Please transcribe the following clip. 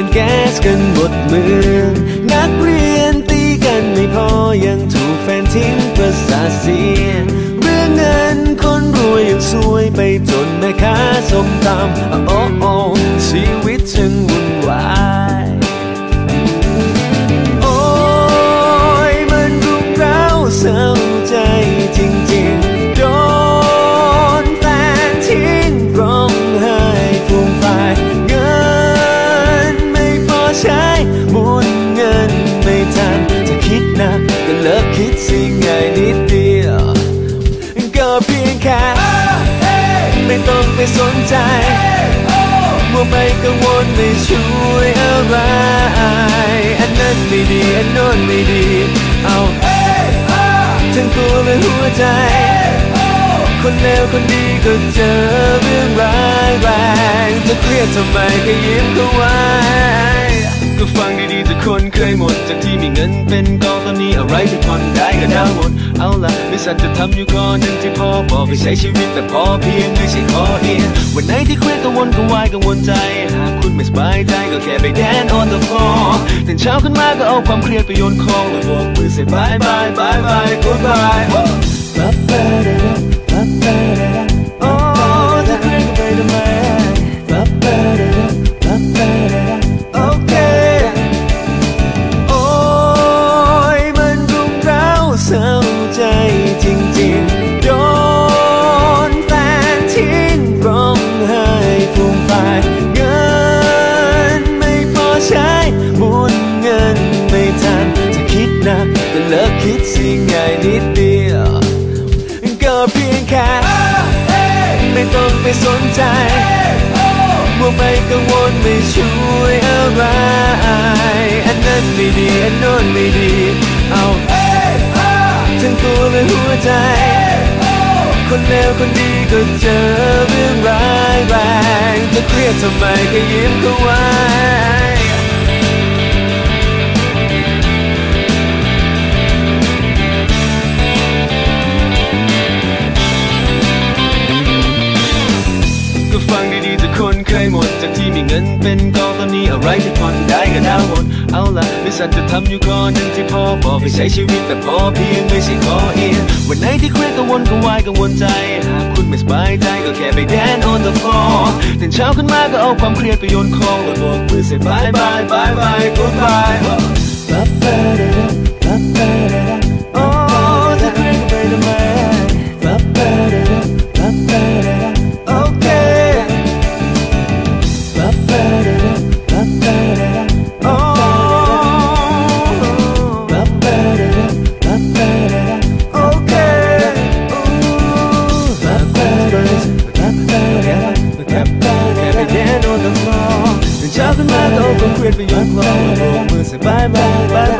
เป็นแก๊สกันหมดเมืองนักเรียนตีกันไม่พอยังถูกแฟนทิ้งประสาเสียเรื่องเงินคนรวยยังซวยไปจนแม่ค้าสมตำโอ้โอชีว แค่ไม่ต้องไปสนใจว่าไม่กังวลไม่ช่วยอะไร อันนั้นไม่ดี อันโน้นไม่ดี เอาทั้งตัวและหัวใจ คนเลวคนดีก็เจอเรื่องร้ายแรงจะเครียดทำไมก็ยิ้มเขาไว้ ก็ฟังดีๆจากคนเคยหมดจากที่มีเงินเป็นกอง ตอนนี้อะไรที่ผ่อนได้ก็ดาวน์หมดเอาละไม่สัตจะทำอยู่ก่อนหนึ่งที่พอบอกให้ใช้ชีวิตแต่พอเพียงไม่ใช่ขอเอียงวันไหนที่เครียดกังวลกังวายกังวลใจหากคุณไม่สบายใจก็แค่ไปแดน on the floor ตื่นเช้าขึ้นมาก็เอาความเครียดไปโยนคลองแล้วบอกมือใสียบายบายบายบาย เพียงแค่ไม่ต้องไปสนใจว่าไม่กังวลไม่ช่วยอะไร อันนั้นไม่ดี อันโน้นไม่ดี เอาทั้งตัวและหัวใจ คนเลวคนดีก็เจอเรื่องร้ายแรงจะเครียดทำไมก็ยิ้มเขาไว้ เคยหมด จากที่มีเงินเป็นกองตอนนี้อะไรที่ผ่อนได้ก็ดาวน์หมด เอาละไม่สันจะทำอยู่ก่อนหนึ่งที่พ่อบอกให้ใช้ชีวิตแต่พอเพียงไม่ใช่ขอเอียงวันไหนที่เครียดกังวลกังวายกังวลใจ หากคุณไม่สบายใจก็แค่ไปแดน on the floor ตื่นเช้าขึ้นมาก็เอาความเครียดไปโยนคลองแล้วบอกมือเสียบายบายบายบาย goodbye ก็เอาความ